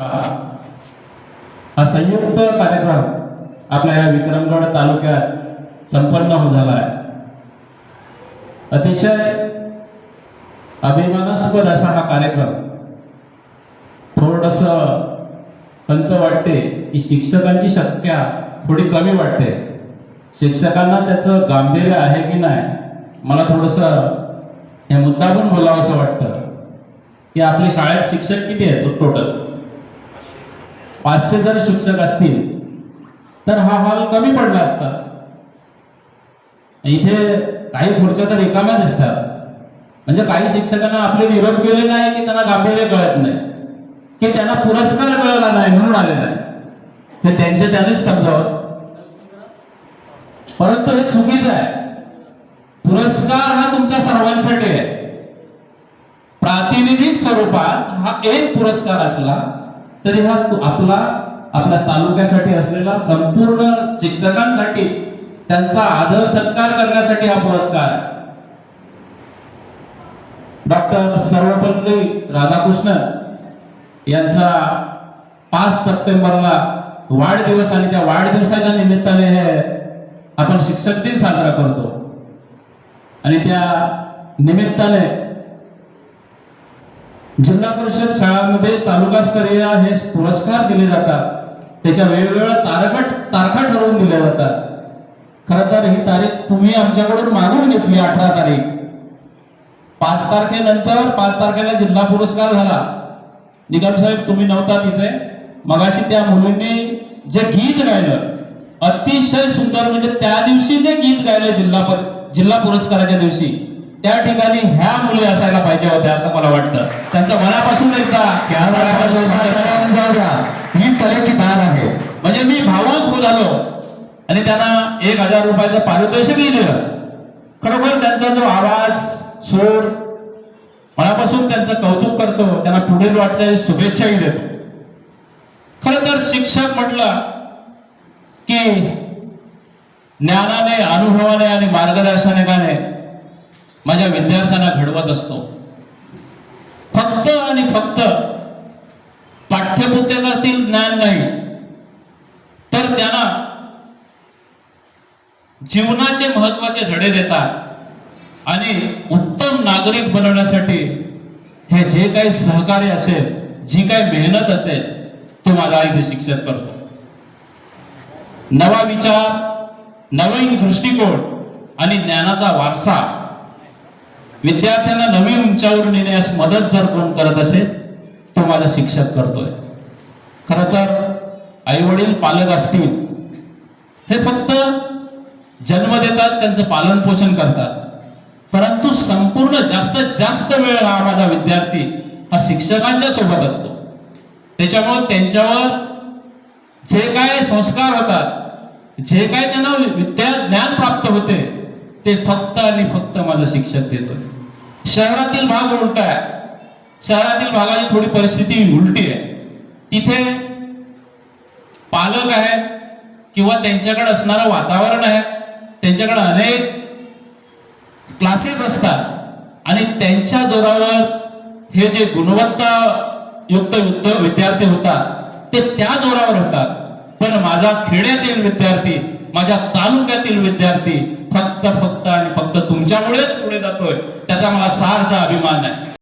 हा संयुक्त कार्यक्रम आपल्या या विक्रमगड तालुक्यात संपन्न हो झाला आहे. अतिशय अभिमानास्पद असा हा कार्यक्रम. थोडस खंत वाटते की शिक्षकांची संख्या थोडी कमी वाटते. शिक्षकांना त्याचं गांभीर्य आहे की नाही मला थोडस हे मुद्दा पण बोलावं असं वाटतं. की आपल्या शाळेत शिक्षक किती आहेत टोटल पाचशे जर शिक्षक असतील तर हा हॉल कमी पडला असता. इथे काही खुर्च्या तर रिकाम्या दिसतात. म्हणजे काही शिक्षकांना आपले विरोध गेले नाही की त्यांना गांभीर्य कळत नाही की त्यांना पुरस्कार मिळाला नाही म्हणून आलेला नाही हे त्यांचे त्यांनीच समजावं. परंतु हे चुकीचं आहे. पुरस्कार हा तुमच्या सर्वांसाठी आहे. प्रातिनिधिक स्वरूपात हा एक पुरस्कार असला तरी हा आपला आपल्या तालुक्यासाठी असलेला संपूर्ण शिक्षकांसाठी त्यांचा आदर सत्कार करण्यासाठी हा पुरस्कार डॉक्टर सर्वपल्ली राधाकृष्ण यांचा पाच सप्टेंबरला वाढदिवस आणि त्या वाढदिवसाच्या निमित्ताने हे आपण शिक्षक दिन साजरा करतो. आणि त्या निमित्ताने जिल्हा परिषद शाळांमध्ये तालुकास्तरीय हे पुरस्कार दिले जातात. त्याच्या वेगवेगळ्या तारकट तारखा ठरवून दिल्या जातात. खरं तर ही तारीख तुम्ही आमच्याकडून मागून घेतली अठरा तारीख. पाच तारखेनंतर पाच तारखेला जिल्हा पुरस्कार झाला. निगम साहेब तुम्ही नव्हता तिथे. मगाशी त्या मुलींनी जे गीत गायलं अतिशय सुंदर म्हणजे त्या दिवशी जे गीत गायलं जिल्हा जिल्हा पुरस्काराच्या दिवशी त्या ठिकाणी ह्या मुली असायला पाहिजे होत्या असं मला वाटतं. त्यांच्या मनापासून एकदा ही कलेची दाद आहे. म्हणजे मी भावक हो आलो. आणि त्यांना एक हजार रुपयाचं पारितोषिकही दिलं. खरोखर त्यांचा जो आवाज सूर मनापासून त्यांचं कौतुक करतो त्यांना पुढील वाटचाली शुभेच्छाही देतो. खरं तर शिक्षक म्हटलं की ज्ञानाने अनुभवाने आणि मार्गदर्शनाने माझ्या विद्यार्थ्यांना घडवत असतो. फक्त आणि फक्त पाठ्यपुस्तकातील ज्ञान नाही. तर त्यांना जीवनाचे महत्त्वाचे धडे देतात आणि उत्तम नागरिक बनवण्यासाठी हे जे काही सहकार्य असेल जी काही मेहनत असेल तो माझा इथे शिक्षक करतो. नवा विचार नवीन दृष्टिकोन आणि ज्ञानाचा वारसा विद्यार्थ्यांना नवीन उंचावर नेण्यास मदत जर कोण करत असेल तो माझा शिक्षक करतोय. खर तर आई वडील पालक असतील हे फक्त जन्म देतात त्यांचं पालन पोषण करतात. परंतु संपूर्ण जास्तीत जास्त वेळ हा माझा विद्यार्थी हा शिक्षकांच्या सोबत असतो. त्याच्यामुळे त्यांच्यावर जे काय संस्कार होतात जे काय त्यांना विद्या ज्ञान प्राप्त होते ते फक्त आणि फक्त माझा शिक्षक देतोय. शहरातील भाग उलटा आहे. शहरातील भागाची थोडी परिस्थिती उलटी आहे. तिथे पालक आहे किंवा त्यांच्याकडे असणारं वातावरण आहे. त्यांच्याकडे अनेक क्लासेस असतात. आणि त्यांच्या जोरावर हे जे गुणवत्ता युक्त युक्त विद्यार्थी होतात ते त्या जोरावर होतात. पण माझा खेड्यातील विद्यार्थी माझ्या तालुक्यातील विद्यार्थी फक्त फक्त आणि तुमच्यामुळेच पुढे जातोय. त्याचा मला सार्थ अभिमान आहे.